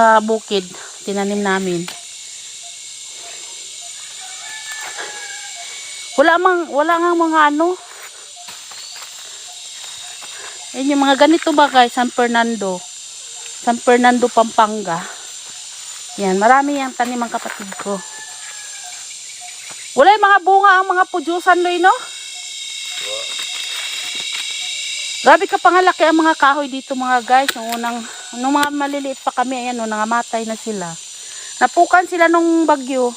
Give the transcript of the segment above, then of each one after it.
Sa bukid, tinanim namin. Wala mang, wala nga mga ano. Ayun yung mga ganito ba guys, San Fernando. San Fernando, Pampanga. Yan, marami yung tanim ang kapatid ko. Wala yung mga bunga ang mga pudyusan loy, no? Grabe ka pangalaki ang mga kahoy dito mga guys. Nung unang, nung mga maliliit pa kami, ayan, nung nangamatay na sila. Napukan sila nung bagyo.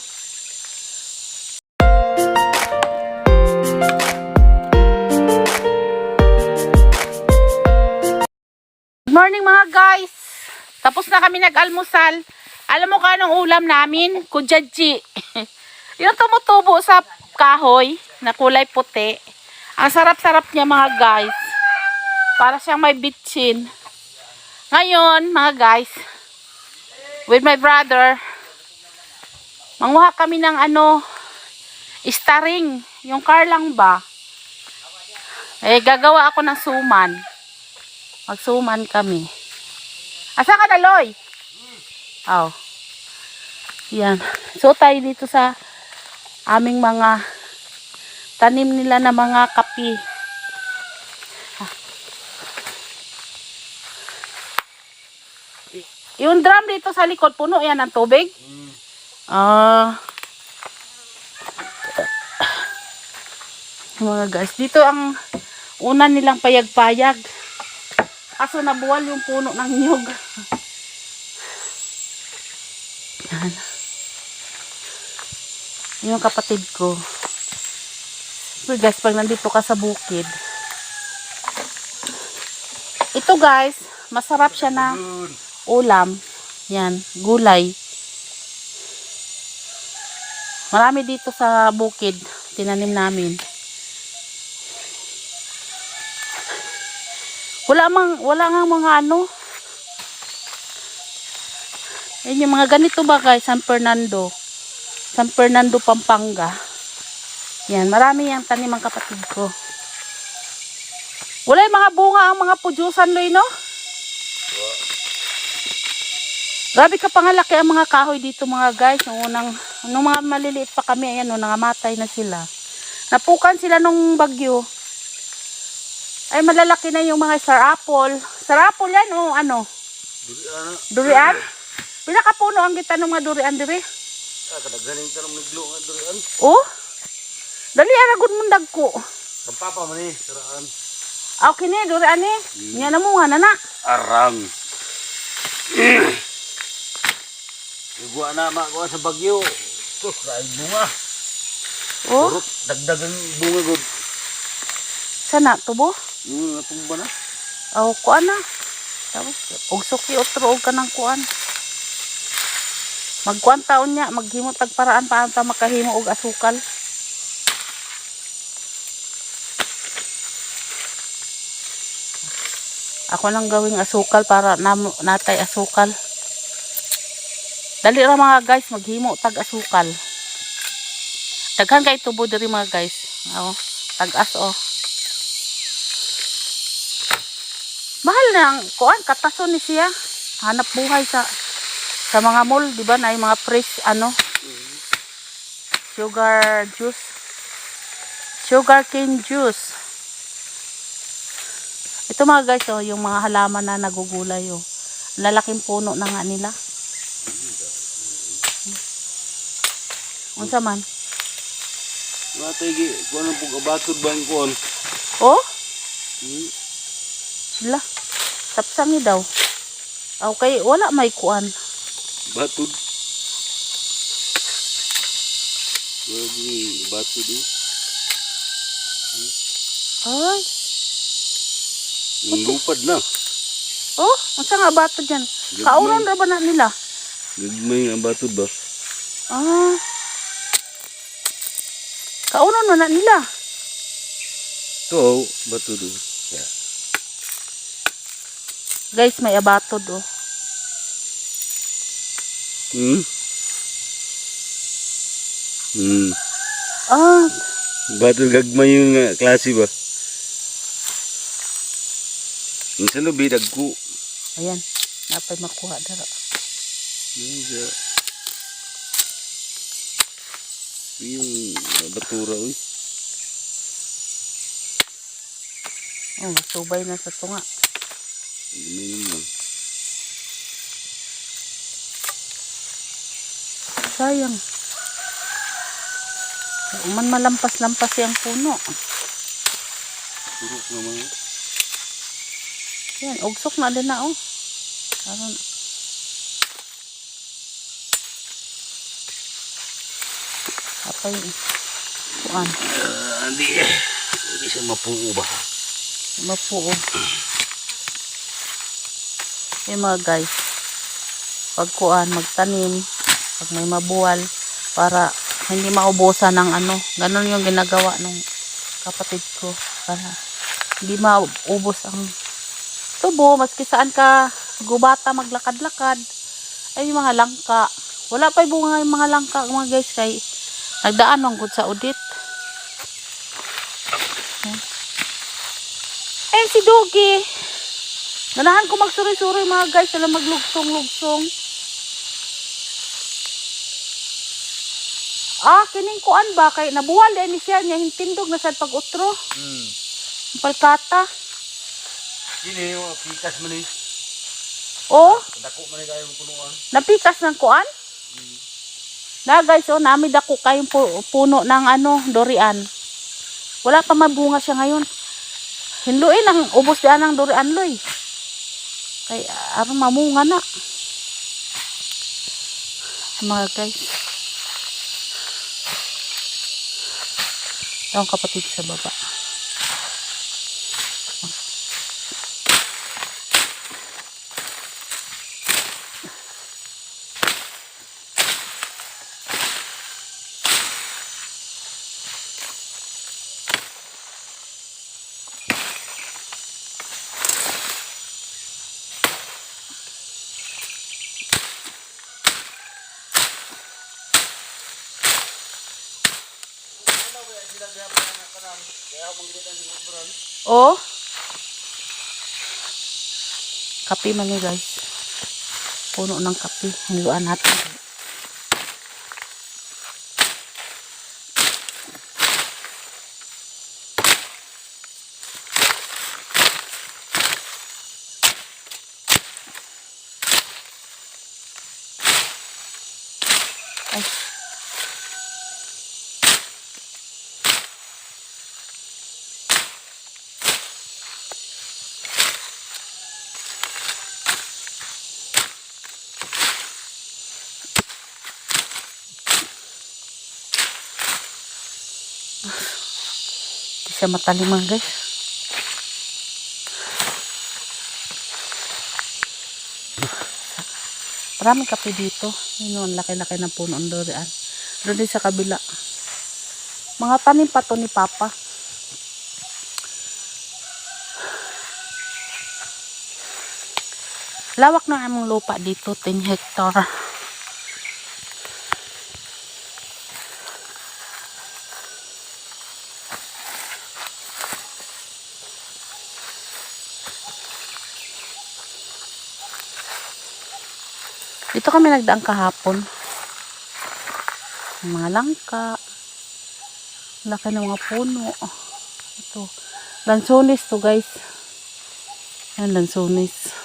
Good morning mga guys. Tapos na kami nag-almusal. Alam mo ka anong ulam namin? Kudjadji. yung tumutubo sa kahoy na kulay puti. Ang sarap-sarap niya mga guys. Para siyang may bitchin. Ngayon, mga guys, with my brother, manguha kami ng ano, staring. Yung car lang ba? Eh, gagawa ako ng suman. Magsuman kami. Asa ka na, Loy? Oh. Yan. So, tayo dito sa aming mga tanim nila na mga kapi. Yung drum dito sa likod, puno yan ng tubig? Ah. mga guys, dito ang una nilang payag-payag. Kaso nabuwal yung puno ng nyug. Yan. Yung kapatid ko. So guys, pag nandito ka sa bukid. Ito guys, masarap siya na ulam. Yan, gulay. Marami dito sa bukid. Tinanim namin. Wala mang, wala nga mga ano. Yan yung mga ganito ba guys, San Fernando. San Fernando, Pampanga. Yan, marami yung tanim ang kapatid ko. Wala yung mga bunga ang mga pudyusan loy, no? Grabe ka pangalaki ang mga kahoy dito mga guys. Nung unang, nung mga maliliit pa kami, ayan, nung nangamatay na sila. Napukan sila nung bagyo. Ay, malalaki na yung mga star apple. Star apple yan o ano? Durian? Pinakapuno ang kita ng mga durian dire. Ah, kadaganing tanong naglo nga durian. Oh? Dali aragod mong dagko. Ang papa man eh, saraan. Aw kini durian ni. Nya na mo nga nana. Arang. Igwa na makuha sa bagyo. Sus, kain bunga. Oh, Purot, dagdagang bunga gud. sana tubo. Hmm, natumba na. Aw kuan na. Tapos og suki otro og kanang kuan. Magkuan taon niya, maghimo tag paraan paano ta makahimo og asukal. Ako lang gawing asukal para nam natay asukal. Dali ra mga guys, maghimo tag asukal. Daghan kay tubo diri mga guys. Oh, tag-as oh. Mahal na ang kuan katason ni siya. Hanap buhay sa sa mga mall, di ba? Na yung mga fresh ano sugar juice. Sugar cane juice. Ito mga guys, oh, yung mga halaman na nagugulay, oh. Lalaking puno na nga nila. Unsa man? Matay gi, kuha na pong abatod ba ang kuhan? Oh, Hmm. la. Tapsangi daw. Okay, wala may kuan. Batod. Grabe, batod eh. Ay, Nung lupad na. oh, unsa nga bato dyan? Kauron ra ba na nila? Gagmay ang batod ba? Ah. Kaunon na na nila. Ito, batod eh. Yeah. Guys, may abatod oh. Hmm? Hmm. Ah, Batod gagmay yung nga klase ba? Yung sa lubi, dagko. ayan. Napay makuha dara. Yan siya. Yung batura, uy. Oh, subay na sa tunga. Ganyan lang. Sayang. Man malampas-lampas yung puno. Turok naman. Yan, ugsok na din na oh. Karon. Apay. Kuan. Ah, Hindi eh. Hindi siya mapuo ba? Mapuo. Eh mga guys. Pag kuan, magtanim. Pag may mabuwal. Para hindi maubusan ng ano. Ganon yung ginagawa nung kapatid ko. Para hindi maubos ang tubo. Maski saan ka gubata maglakad-lakad. Ay yung mga langka. Wala pa yung bunga yung mga langka mga guys. Kay nagdaan ng good sa audit. Eh, si Doggy. Ganahan ko magsuri-suri mga guys. Alam maglugsong-lugsong. Ah, kining kuan ba? Kay nabuwal din ni siya niya. Hintindog na sa pag-utro. Hmm. Ang Palkata. Sini yung pikas man eh. Oh, Dako man eh kayo punuan. napikas ng kuan. Na guys, oh, nami dako kayong pu- puno ng ano, durian. Wala pa mabunga siya ngayon. Hinluin ang ubos diyan ng durian loy. Kay aron mamunga na. Mga guys. Ang kapatid sa baba. Oh. Kape man guys. Puno ng kape. Hiluan natin. Siya matalim mga guys. Maraming kape dito. Yun ang laki-laki ng puno ng durian. Doon din sa kabila. Mga tanim pa to ni Papa. Lawak ng among lupa dito, 10 hectare. Dito kami nagdaan kahapon. Mga langka. Laki ng mga puno. Ito. Lansones to guys. Yan, lansones.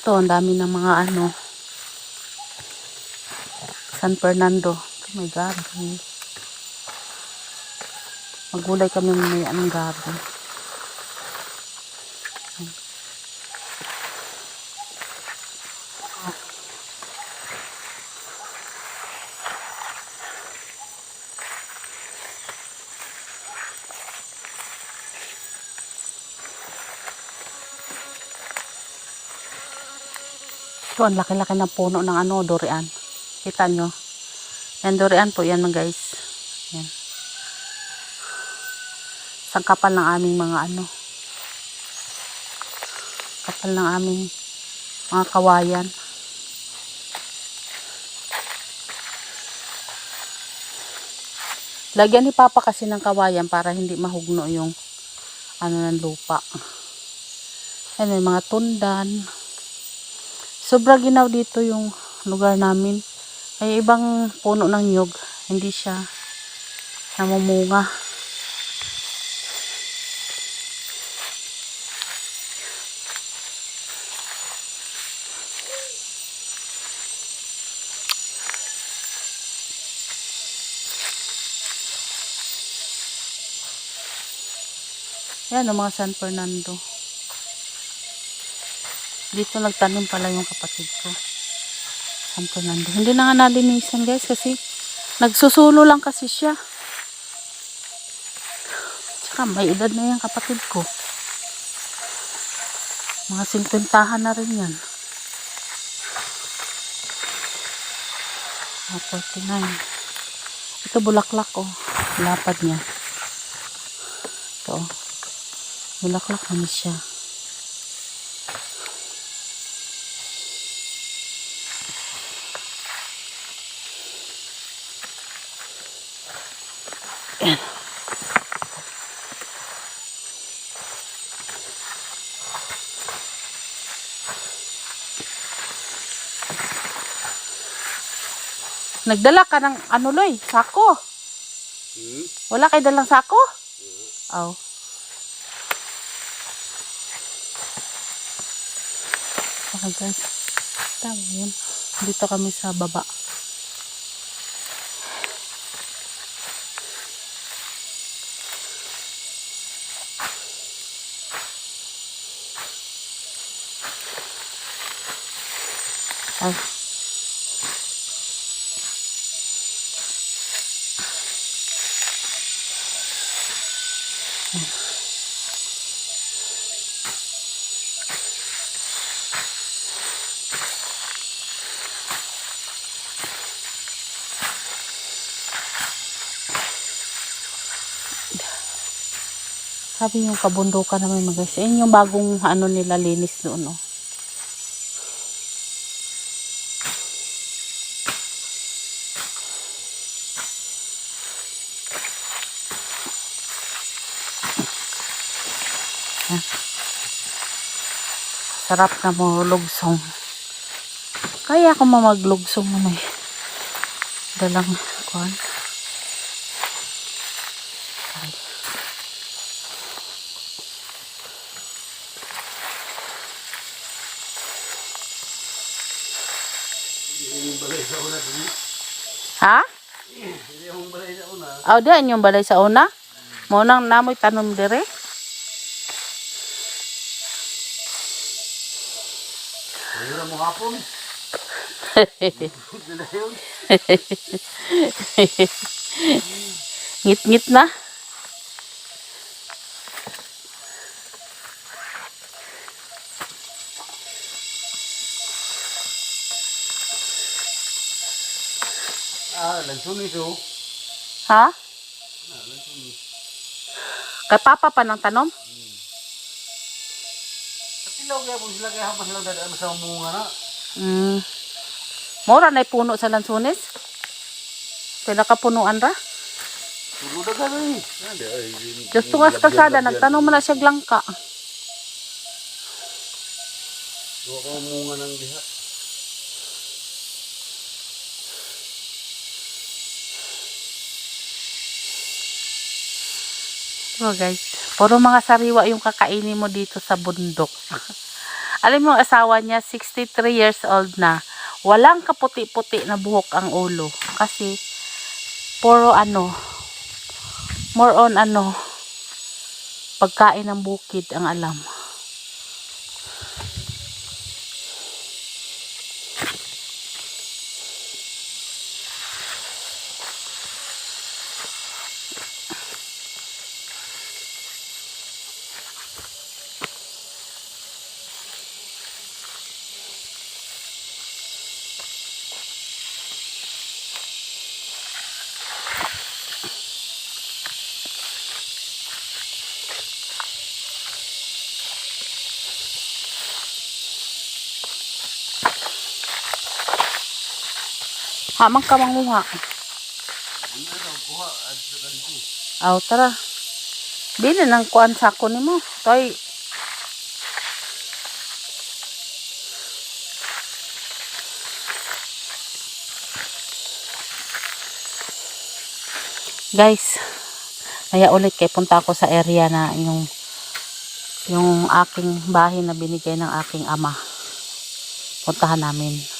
Ito, ang dami ng mga ano. San Fernando. Oh my God. Magulay kami mamaya ng gabi. Ito, ang laki-laki ng puno ng ano, durian. Kita nyo? Yan, durian po yan mga guys. Yan. sangkapan ng aming mga ano. Kapal ng aming mga kawayan. Lagyan ni Papa kasi ng kawayan para hindi mahugno yung ano ng lupa. Ayan, may mga tundan. Sobra ginaw dito yung lugar namin. Ay ibang puno ng nyug, hindi siya namumunga. Yan ang mga San Fernando. Dito nagtanim pala yung kapatid ko. San Fernando. Hindi na nga nalinisan guys kasi nagsusulo lang kasi siya. Tsaka may edad na yan kapatid ko. Mga 50 na rin yan. Mga 49. Ito bulaklak oh. Lapad niya. Ito oh. Bulaklak naman siya. Nagdala ka ng ano loy, sako. Hmm? Wala kay dalang sako? Oh. Okay guys. Tama yun. Dito kami sa baba. Ay. Sabi yung kabundukan naman mga guys. Ayun yung bagong ano nila linis doon. Oh. Yan. Sarap na mo lugsong. Kaya ako mamaglugsong na may dalang kuhan. Ay. Yung balay sa una dun. Ha? Yung balay sa una. Aw di yung balay sa una. Mo nang namoy tanom dire. Ayun mo hapon. Ngit-ngit na. Ah, lansunis oh. Ha? Kay papa pa ng tanom? Sa tilaw kaya po sila kaya hapas lang dadaan sa munga na. Mm. Mora na puno sa lansunis. Pila ka punuan ra. Ka rin. Hindi ay. Diyos tungas kasada, nagtanong mo na siya glangka. Duwa ko ang munga ng Oh guys, puro mga sariwa yung kakainin mo dito sa bundok. Alam mo asawa niya, 63 years old na. Walang kaputi-puti na buhok ang ulo. Kasi, puro ano, more on ano, pagkain ng bukid ang alam. Hamang ka manguha. Aw, tara. Bili ng kuan sako ni mo. Toy. Guys, kaya ulit kay punta ako sa area na yung yung aking bahay na binigay ng aking ama. Puntahan namin.